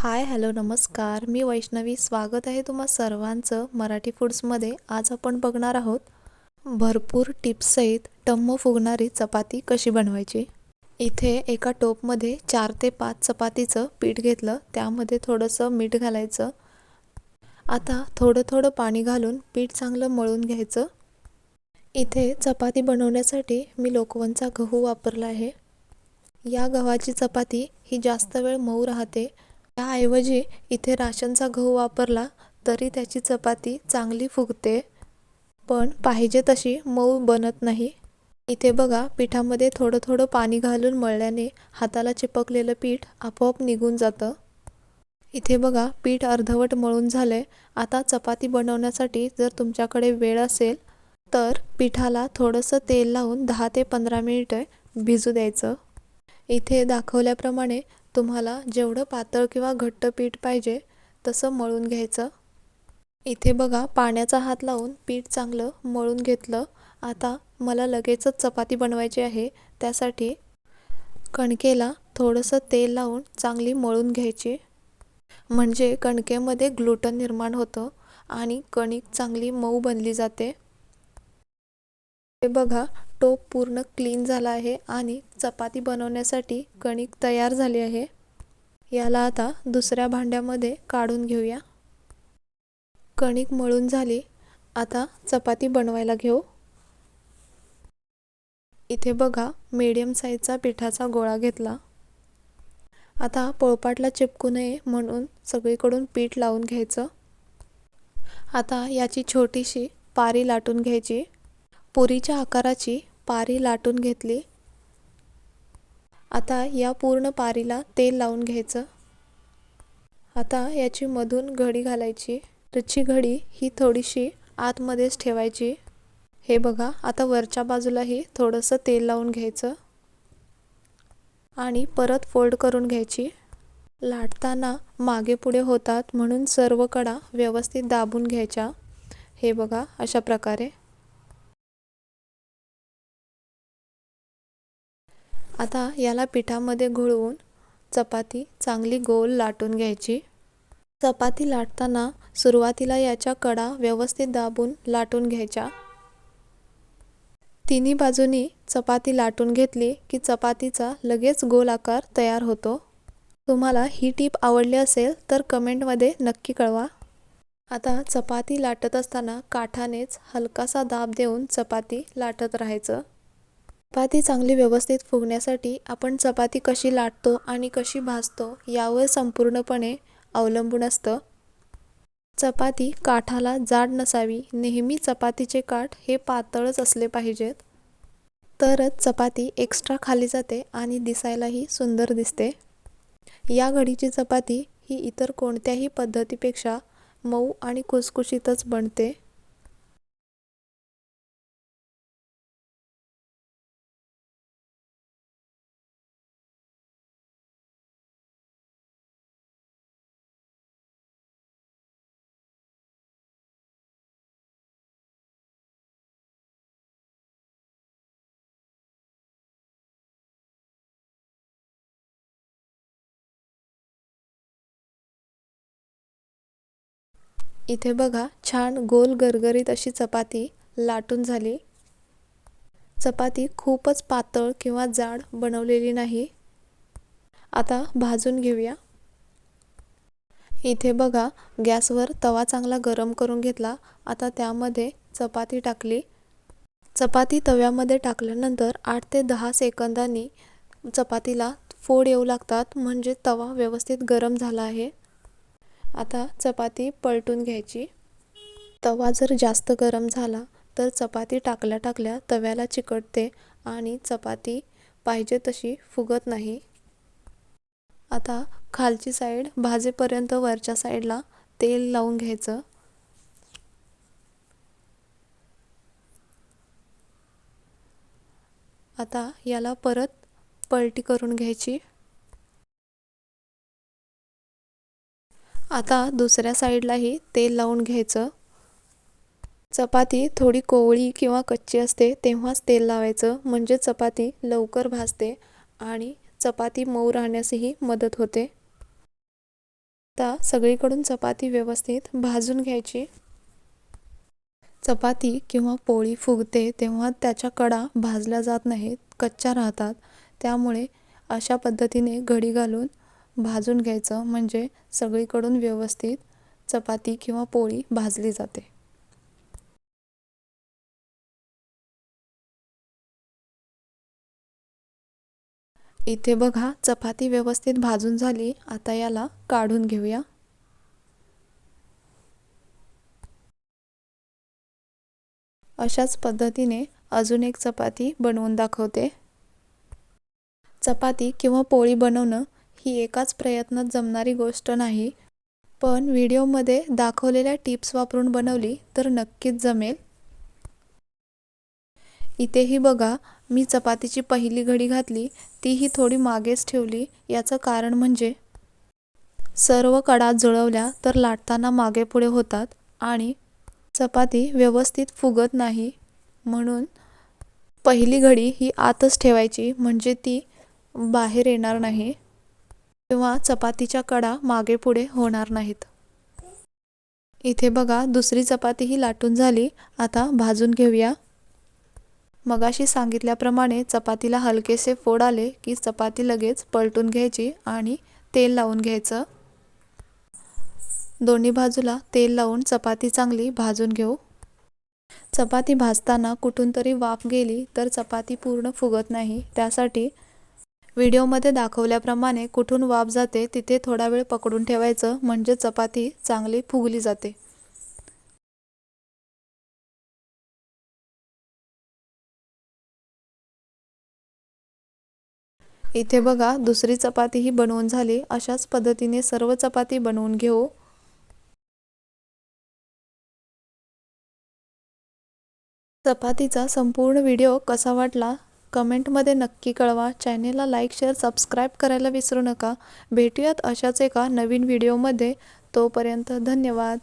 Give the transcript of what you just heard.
Hi hello नमस्कार. मी वैष्णवी. स्वागत आहे तुम्हा सर्वांचं मराठी फूड्समध्ये. आज आपण बघणार आहोत भरपूर टिप्ससहित टम्म फुगणारी चपाती कशी बनवायची? इथे एका टोपमध्ये चार ते पाच चपातीचं पीठ घेतलं. त्यामध्ये थोडंसं मीठ घालायचं. आता थोडं थोडं पाणी घालून पीठ चांगलं मळून घ्यायचं. इथे चपाती बनवण्यासाठी मी लोकवनचा गहू वापरला आहे. या गव्हाची चपाती ही जास्त वेळ मऊ राहते. त्याऐवजी इथे राशनचा गहू वापरला तरी त्याची चपाती चांगली फुगते. पण पाहिजे तशी मऊ बनत नाही. इथे बघा पिठामध्ये थोडं थोडं पाणी घालून मळल्याने हाताला चिपकलेलं पीठ आपोआप निघून जातं. इथे बघा पीठ अर्धवट मळून झाले आता चपाती बनवण्यासाठी जर तुमच्याकडे वेळ असेल तर पिठाला थोडंसं तेल लावून दहा ते पंधरा मिनिटे भिजू द्यायचं. इथे दाखवल्याप्रमाणे तुम्हाला जेवढं पातळ किंवा घट्ट पीठ पाहिजे तसं मळून घ्यायचं. इथे बघा पाण्याचा हात लावून पीठ चांगलं मळून घेतलं. आता मला लगेचच चपाती बनवायची आहे त्यासाठी कणकेला थोडंसं तेल लावून चांगली मळून घ्यायची. म्हणजे कणकेमध्ये ग्लुटन निर्माण होतं आणि कणिक चांगली मऊ बनली जाते. हे बघा टोप पूर्ण क्लीन झाला आहे आणि चपाती बनवण्यासाठी कणिक तयार झाली आहे. याला आता दुसऱ्या भांड्यामध्ये काढून घेऊया. कणिक मळून झाली. आता चपाती बनवायला घेऊ. इथे बघा मीडियम साईजचा पिठाचा गोळा घेतला. आता पोळपाटला चिपकू नये म्हणून सगळीकडून पीठ लावून घ्यायचं. आता याची छोटीशी पारी लाटून घ्यायची. पुरीच्या आकाराची पारी लाटून घेतली. आता या पूर्ण पारीला तेल लावून घ्यायचं. आता याची मधून घडी घालायची. रची घडी ही थोडीशी आतमध्येच ठेवायची. हे बघा आता वरच्या बाजूलाही थोडंसं तेल लावून घ्यायचं. आणि परत फोल्ड करून घ्यायची. लाटताना मागे पुढे होतात म्हणून सर्व कडा व्यवस्थित दाबून घ्यायच्या. हे बघा अशा प्रकारे. आता याला पिठामध्ये घोळवून चपाती चांगली गोल लाटून घ्यायची. चपाती लाटताना सुरुवातीला याच्या कडा व्यवस्थित दाबून लाटून घ्यायच्या. तिन्ही बाजूनी चपाती लाटून घेतली की चपातीचा लगेच गोल आकार तयार होतो. तुम्हाला ही टीप आवडली असेल तर कमेंटमध्ये नक्की कळवा. आता चपाती लाटत असताना काठानेच हलकासा दाब देऊन चपाती लाटत राहायचं. चपाती चांगली व्यवस्थित फुगण्यासाठी आपण चपाती कशी लाटतो आणि कशी भाजतो यावर संपूर्णपणे अवलंबून असतं. चपाती काठाला जाड नसावी. नेहमी चपातीचे काठ हे पातळच असले पाहिजेत. तरच चपाती एक्स्ट्रा खाली जाते आणि दिसायलाही सुंदर दिसते. या घडीची चपाती ही इतर कोणत्याही पद्धतीपेक्षा मऊ आणि कुसकुशीतच बनते. इथे बघा छान गोल गरगरीत अशी चपाती लाटून झाली. चपाती खूपच पातळ किंवा जाड बनवलेली नाही. आता भाजून घेऊया. इथे बघा गॅसवर तवा चांगला गरम करून घेतला. आता त्यामध्ये चपाती टाकली. चपाती तव्यामध्ये टाकल्यानंतर आठ ते दहा सेकंदांनी चपातीला फोड येऊ लागतात म्हणजे तवा व्यवस्थित गरम झाला आहे. आता चपाती पलटून घ्यायची. तवा जर जास्त गरम झाला तर चपाती टाकल्या टाकल्या तव्याला चिकटते आणि चपाती पाहिजे तशी फुगत नाही. आता खालची साईड भाजेपर्यंत वरच्या साईडला तेल लावून घ्यायचं. आता याला परत पलटी करून घ्यायची. आता दुसऱ्या साईडलाही तेल लावून घ्यायचं. चपाती थोडी कोवळी किंवा कच्ची असते तेव्हाच तेल लावायचं. म्हणजे चपाती लवकर भाजते आणि चपाती मऊ राहण्यासही मदत होते. आता सगळीकडून चपाती व्यवस्थित भाजून घ्यायची. चपाती किंवा पोळी फुगते तेव्हा त्याच्या कडा भाजल्या जात नाहीत कच्च्या राहतात. त्यामुळे अशा पद्धतीने घडी घालून भाजून घ्यायचं म्हणजे सगळीकडून व्यवस्थित चपाती किंवा पोळी भाजली जाते. इथे बघा चपाती व्यवस्थित भाजून झाली. आता याला काढून घेऊया. अशाच पद्धतीने अजून एक चपाती बनवून दाखवते. चपाती किंवा पोळी बनवणं ही एकाच प्रयत्नात जमणारी गोष्ट नाही. पण व्हिडिओमध्ये दाखवलेल्या टिप्स वापरून बनवली तर नक्कीच जमेल. इथेही बघा मी चपातीची पहिली घडी घातली तीही थोडी मागेच ठेवली याचं कारण म्हणजे सर्व कडा जुळवल्या तर लाटताना मागे पुढे होतात आणि चपाती व्यवस्थित फुगत नाही. म्हणून पहिली घडी ही आतच ठेवायची म्हणजे ती बाहेर येणार नाही. किंवा चपातीच्या कडा मागे पुढे होणार नाहीत. इथे बघा दुसरी चपाती ही लाटून झाली. आता भाजून घेऊया. मगाशी सांगितल्याप्रमाणे चपातीला हलकेसे फोड आले की चपाती लगेच पलटून घ्यायची आणि तेल लावून घ्यायचं. दोन्ही बाजूला तेल लावून चपाती चांगली भाजून घेऊ. चपाती भाजताना कुठून तरी वाफ गेली तर चपाती पूर्ण फुगत नाही. त्यासाठी व्हिडिओमध्ये दाखवल्याप्रमाणे कुठून वाफ जाते तिथे थोडा वेळ पकडून ठेवायचं म्हणजे चपाती चांगली फुगली जाते. इथे बघा दुसरी चपाती ही बनवून झाली. अशाच पद्धतीने सर्व चपाती बनवून घेऊ. चपातीचा संपूर्ण व्हिडिओ कसा वाटला? कमेंटमध्ये नक्की कळवा. चॅनेलला लाईक शेअर सबस्क्राईब करायला विसरू नका. भेटूयात अशाच एका नवीन व्हिडिओमध्ये. तोपर्यंत धन्यवाद.